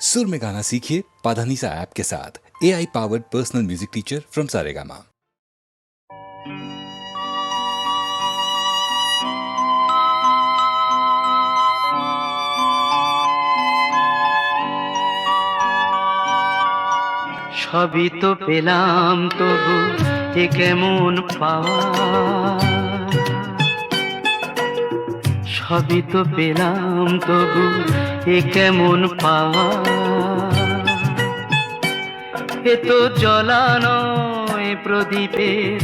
सुर में गाना सीखिए पाधानीसा ऐप के साथ A I powered personal music teacher from Saregama সবই তো পেলাম তবু এ কেমন পাওয়া সবই তো পেলাম তবু এ কেমন পাওয়া? এ তো নয় প্রদীপের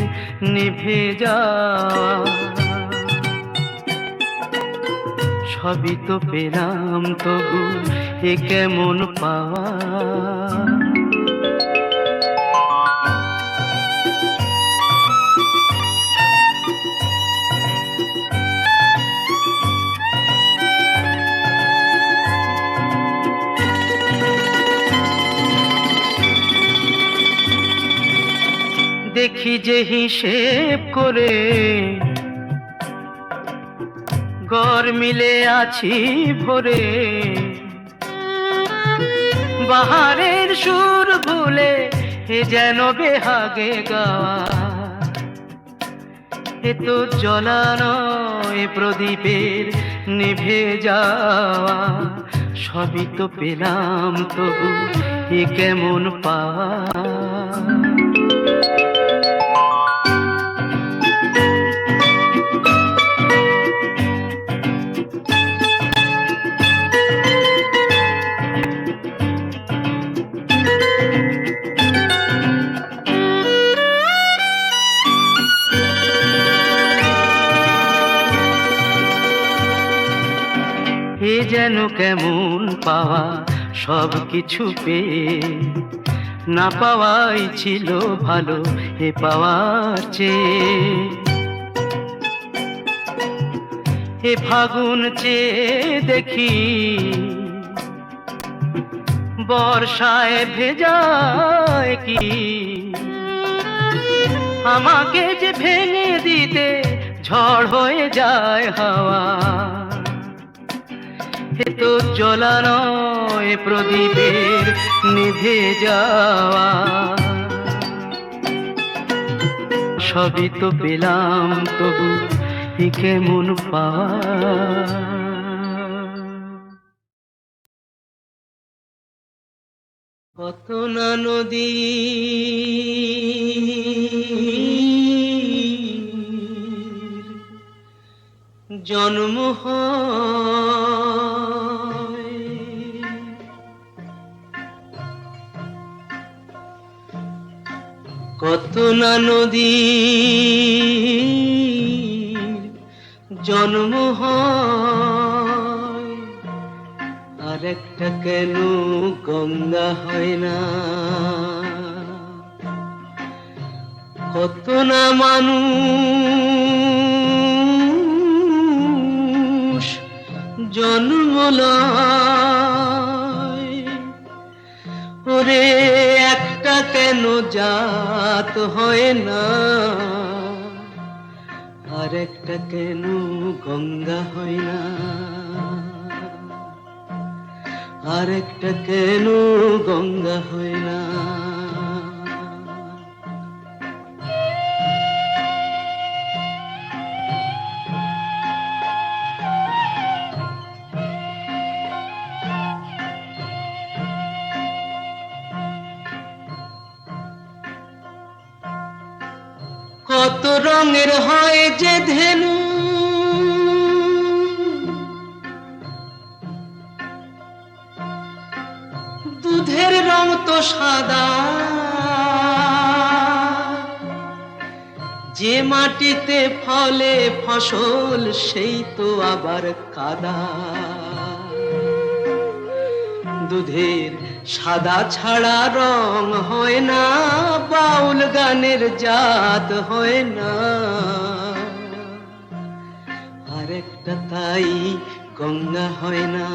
নিভে যাওয়া। সবই তো পেলাম তবু এ কেমন পাওয়া? দেখি যে হিসেব করে। গড় মিলে আছি ভরে। বাহারের সুর ভুলে এ যেন বেহাগে গাওয়া এ তো জ্বলানো এ প্রদীপের নিভে যাওয়া। সবই তো পেলাম তবু এ কেমন পাওয়া। যেন কেমন পাওয়া সব কিছু পেয়ে। না পাওয়াই ছিল ভালো, এ পাওয়ার চেয়ে। এ ফাগুন চেয়ে দেখি বর্ষায় ভেজায় কি আমাকে যে ভেঙে দিতে ঝড় হয়ে যায় হাওয়া। এ তো জ্বলানো এ প্রদীপের নিভে যাওয়া। সবই তো পেলাম তবু কেমন পাওয়া কত না নদী, জন্ম হয় কত না নদী জন্ম আর একটা কেন গঙ্গা হয় না? কত না মানুষ জন্ম ওরে কেন জাত হয় না। আর একটা কেন গঙ্গা হয় না। আর একটা কেন গঙ্গা হয় না। রঙের হয় যে ধেনু। দুধের রং তো সাদা। যে মাটিতে ফলে ফসল, সেই তো আবার কাদা। দুধের সাদা ছাড়া রং হয় না, বাউল গানের জাত হয় না। আরেকটা তাই গঙ্গা হয় না।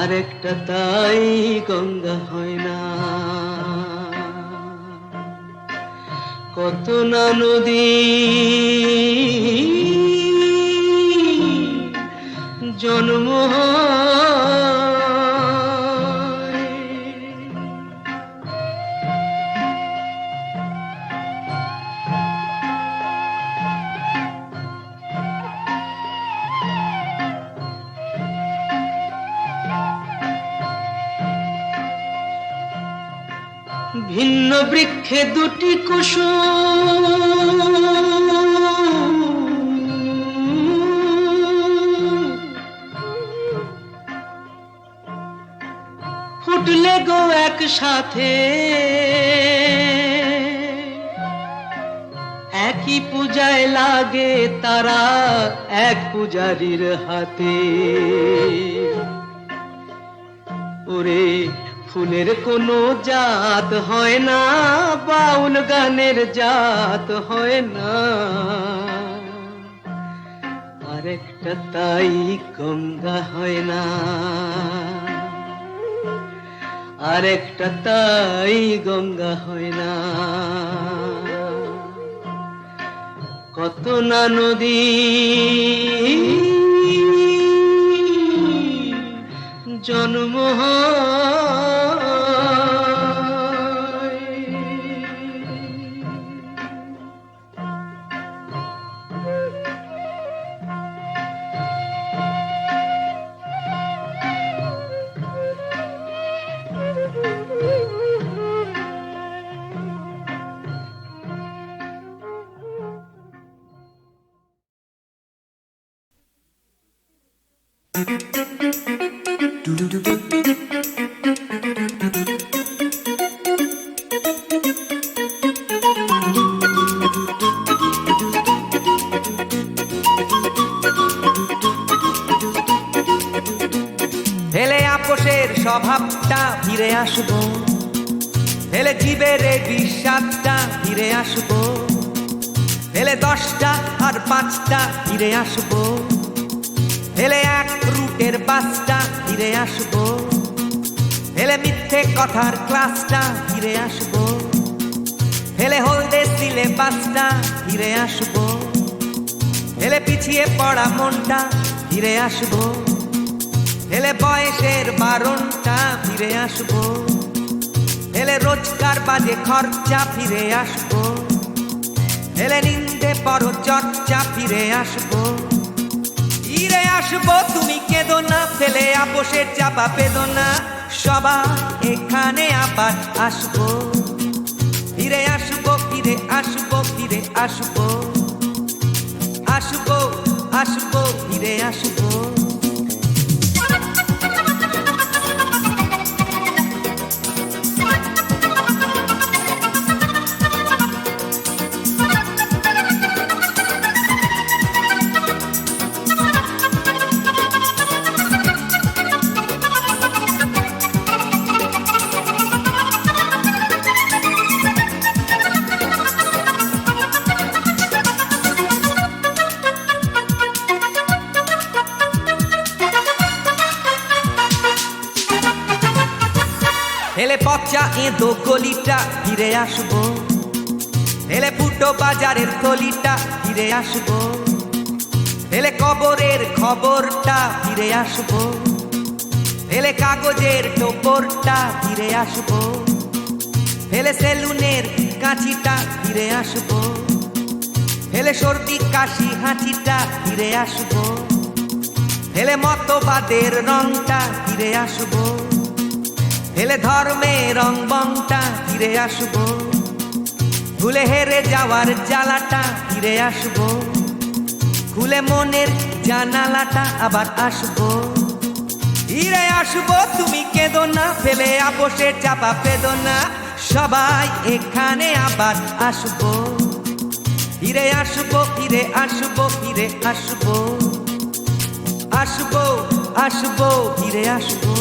আরেকটা তাই গঙ্গা হয় না। কত না নদী, জন্ম হয় বৃক্ষে দুটি কুসুম। ফুটলে গো একসাথে। একই পূজায় লাগে তারা এক পূজারীর হাতে। ওরে ফুলের কোনো জাত হয় না, বাউল গানের জাত হয় না। আরেকটা তাই গঙ্গা হয় না। আরেকটা তাই গঙ্গা হয় না। কত না নদী, জন্ম হয় ফেলে আপোষের স্বভাবটা ফিরে আসব। ফেলে জীবের এই বিষাদটা ফিরে আসব। ফেলে দশটা আর পাঁচটা ফিরে আসব। ফেলে এক রুটের বাসটা ফিরে আসব। ফেলে মিথ্যে কথার ক্লাসটা ফিরে আসব। ফেলে হলদে সিলে বাসটা ফিরে আসব। ফেলে পিছিয়ে পড়া মনটা ফিরে আসব। এলে বয়সের বারণটা ফিরে আসব। এলে রোজগার বাজে খরচা ফিরে আসব। এলে নিন্দে পর চর্চা ফিরে আসব। ফিরে আসব তুমি কেঁদো না, ফেলে আপোষের চাপা পেদো না। সবাই এখানে আবার আসব। ফিরে আসব ফিরে আসব ফিরে আসব। আসব আসব, ফিরে আসব। এঁদো গলিটা ফিরে আসব। হেলে ফুটো বাজারের থলিটা, ফিরে আসব। হেলে কবরের খবরটা, ফিরে আসব। হেলে কাগজের টোপরটা, ফিরে আসব। হেলে সেলুনের কাঁচিটা, ফিরে আসব। হেলে সর্দি কাশি হাঁচিটা, ফিরে আসব। হেলে মতবাদের রংটা, ফিরে আসব। হেলে ধর্মে রং বংটা ফিরে আসব। ভুলে হেরে যাওয়ার জ্বালাটা, ফিরে আসব। খুলে মনের জানালাটা আবার আসব। ফিরে আসব, তুমি কেঁদো না, ফেলে আপোষের চাপা পেদো না। সবাই এখানে আবার আসব। ফিরে আসব ফিরে আসব ফিরে আসব। আসব আসব, ফিরে আসব।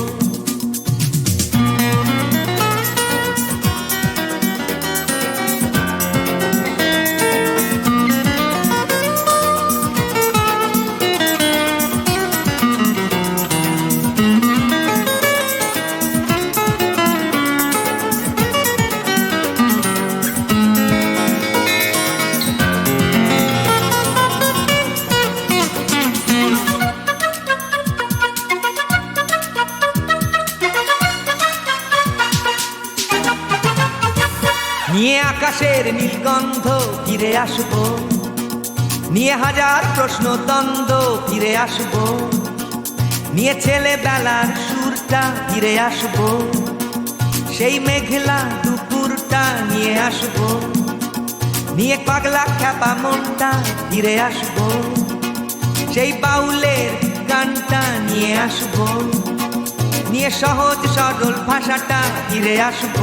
নিয়ে হাজার প্রশ্ন দ্বন্দ্ব, ফিরে আসব। নিয়ে ছেলেবেলার সুরটা, ফিরে আসব। সেই মেঘলা দুপুরটা নিয়ে আসব। নিয়ে পাগলা খ্যাপা মনটা, ফিরে আসব। সেই বাউলের গানটা নিয়ে আসব। নিয়ে সহজ সরল ভাষাটা, ফিরে আসব।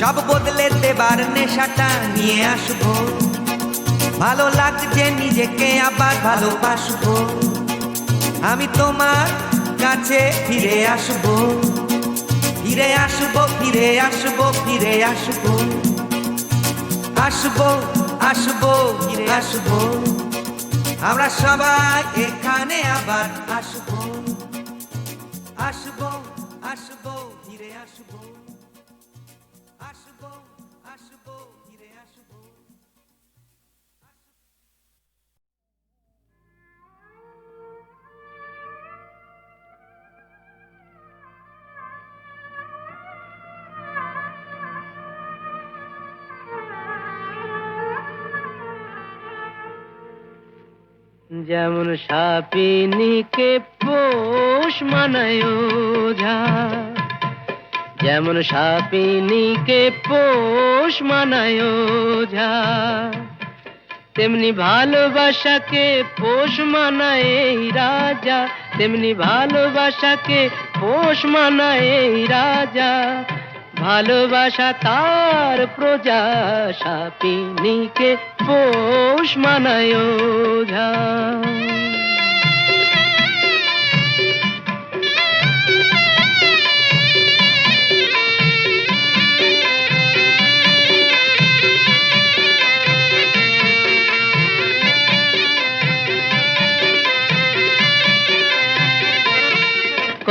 সব বদলে দেবার নেশাটা নিয়ে আসব। ভালো লাগছে নিজেকে আবার ভালোবাসবো। আমি তোমার কাছে ফিরে আসব। ফিরে আসব ফিরে আসব ফিরে আসব। আসব আসব, ফিরে আসব। আমরা সবাই এখানে আবার আসব। আসব। যেমন সাপিনীকে পোষ মানায় ওঝা যেমন সাপিনীকে পোষ মানায় ওঝা তেমনি ভালোবাসাকে পোষ মানায় এই রাজা। তেমনি ভালোবাসাকে পোষ মানায় এই রাজা। ভালোবাসা তার প্রজা সাপিনীকে পোষ মানায় ওঝা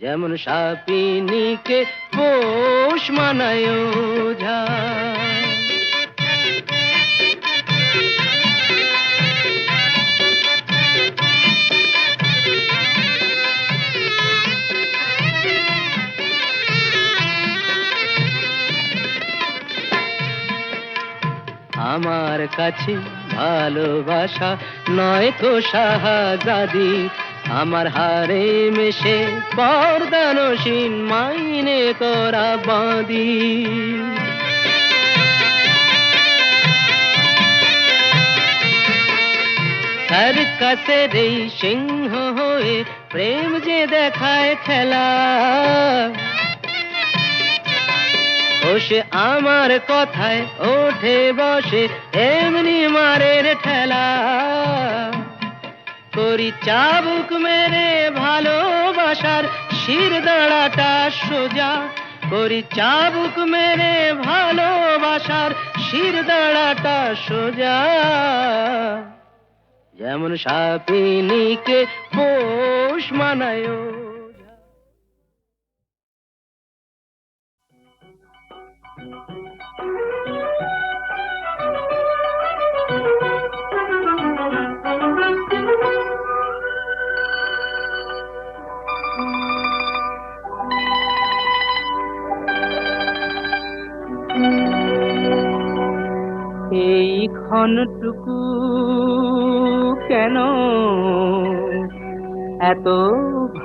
যেমন সাপিনীকে পোষ মানায় ওঝা আমার কাছে ভালোবাসা নয় তো শাহাজাদি আমার হারে মেশে পর্দানসীন মাইনে করা বাঁধি। সার্কাসের এই সিংহ হয়ে প্রেম যে দেখায় খেলা। সে আমার কথায় ওঠে বসে, এমনি মারের ঠেলা। করি চাবুক মেরে ভালোবাসার শির দাঁড়াটা সোজা করি চাবুক মেরে ভালোবাসার শির দাঁড়াটা সোজা যেমন সাপিনীকে পোষ মানায় ওঝা। এই ক্ষণটুকু কেন? এত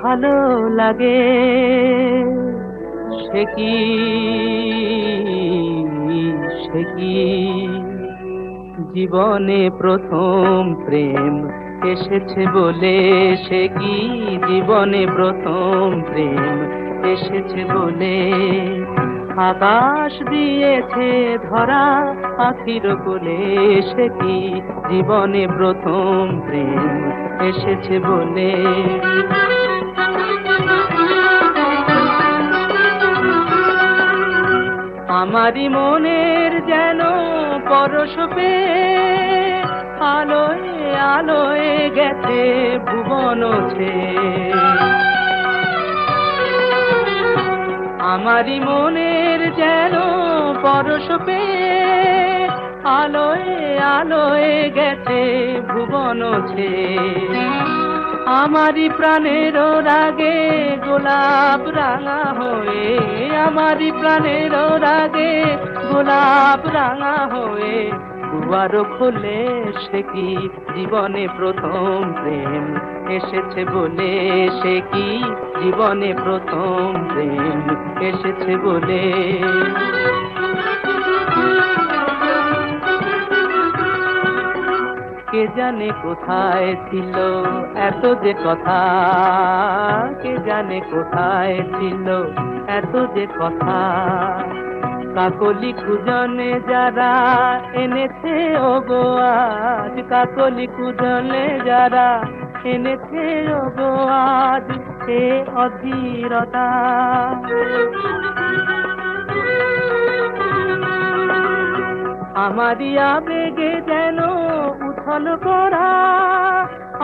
ভালো লাগে, সে কি সে কি? জীবনে প্রথম প্রেম এসেছে বলে সে কি? জীবনে প্রথম প্রেম এসেছে বলে আকাশ দিয়েছে ধরা, পাখির কোলে সে কি? জীবনে প্রথম প্রেম এসেছে বলে। আমারই মনের যেন পরশ পেয়ে আলোয় আলোয় গেছে ভুবন আমারই মনের যেন পরশ পেয়ে আলোয় আলোয় গেছে ভুবন ছেয়ে। আমারই প্রাণের রাগে গোলাপ রাঙা হয়ে, আমারই প্রাণের রাগে গোলাপ রাঙা হয়ে। দুয়ারও খুলে সে কি জীবনে প্রথম প্রেম? এসেছে বলে সে কি? জীবনে প্রথম প্রেম এসেছে বলে। কে জানে কোথায় ছিল এত যে কথা? কে জানে কোথায় ছিল এত যে কথা? কাকলি কুজনে যারা এনেছে ও গো আজ কাকলি কুজনে যারা এনেছে গো আজ এ অধীরতা। আমারই আবেগে যেন উথল করা,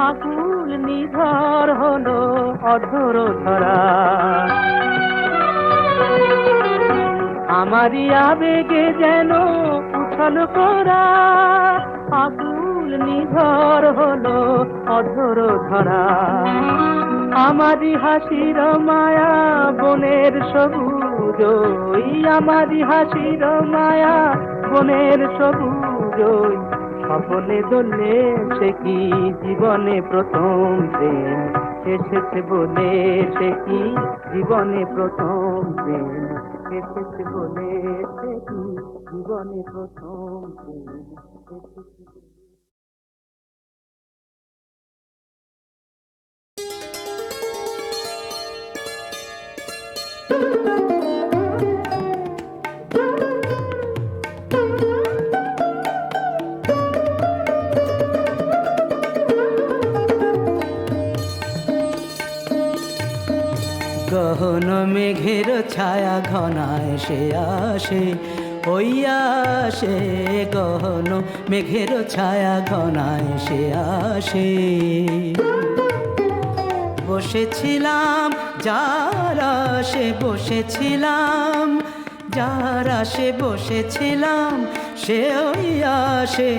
আকুল নিধর হলো অধর ধরা। আমারই আবেগে যেন উথল করা, আকুল নিধর হলো অধর ধরা। আমারই হাসির মায়া বনের সবুজ, ওই আমারই হাসির মায়া বনের সবুজ। স্বপনে দোলে সে কি জীবনে প্রথম প্রেম? এসেছে বলে সে কি জীবনে প্রথম প্রেম? এসেছে বলে সে কি জীবনে প্রথম প্রেম? গহন মেঘের ছায়া ঘনায় সে আসে আসে গহন মেঘের ছায়া ঘনায় সে আসে। বসেছিলাম, যার আসে বসেছিলাম, যার আসে বসেছিলাম, সে ওই আসে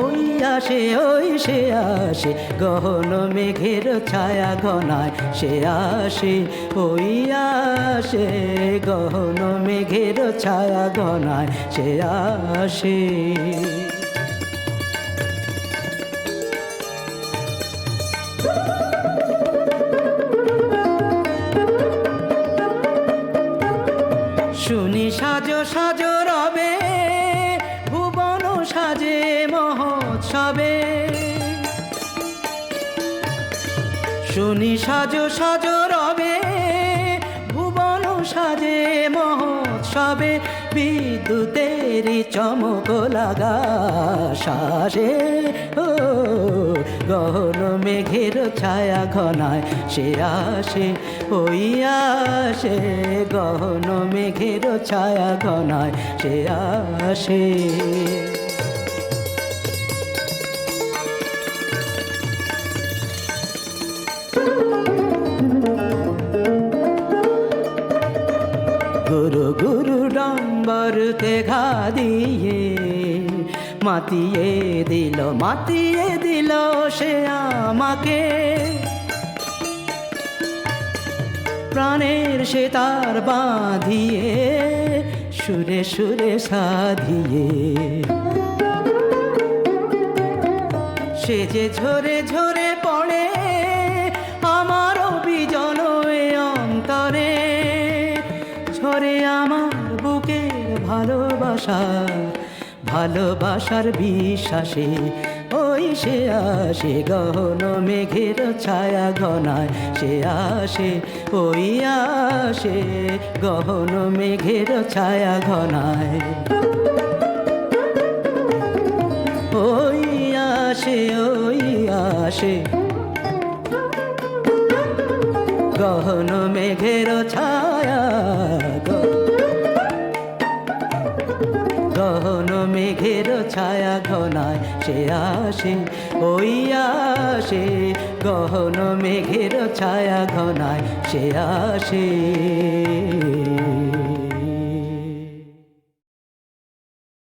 ওই আসে, ওই সে আসে, গহন মেঘের ছায়া ঘনায় সে আসে, ওই আসে, গহন মেঘের ছায়া ঘনায় সে আসে। শুনি সাজো সাজো রবে, ভুবন সাজে মহোৎসবে, বিদ্যুতের চমক লাগা শ্বাসে ও, গহন মেঘের ছায়া ঘনায় সে আসে, ওই আসে। গহন মেঘের ছায়া ঘনায় সে আসে। ডম্বরতে ঘা দিয়ে মাতিয়ে দিল মাতিয়ে দিল সে আমাকে প্রাণের সে তার বাঁধিয়ে সুরে সুরে সাধিয়ে সে যে ঝরে ঝরে পড়ে ভালোবাসা, ভালোবাসার বিশ্বাসে ওই সে আসে গহন মেঘের ছায়া ঘনায় সে আসে, ওই আসে গহন মেঘের ছায়া ঘনায় ওই আসে ওই আসে গহন মেঘের ছায়া মেঘের ছায়া ঘনায় সে আসে ওই আসে। গহন মেঘের ছায়া ঘনায় সে আসে।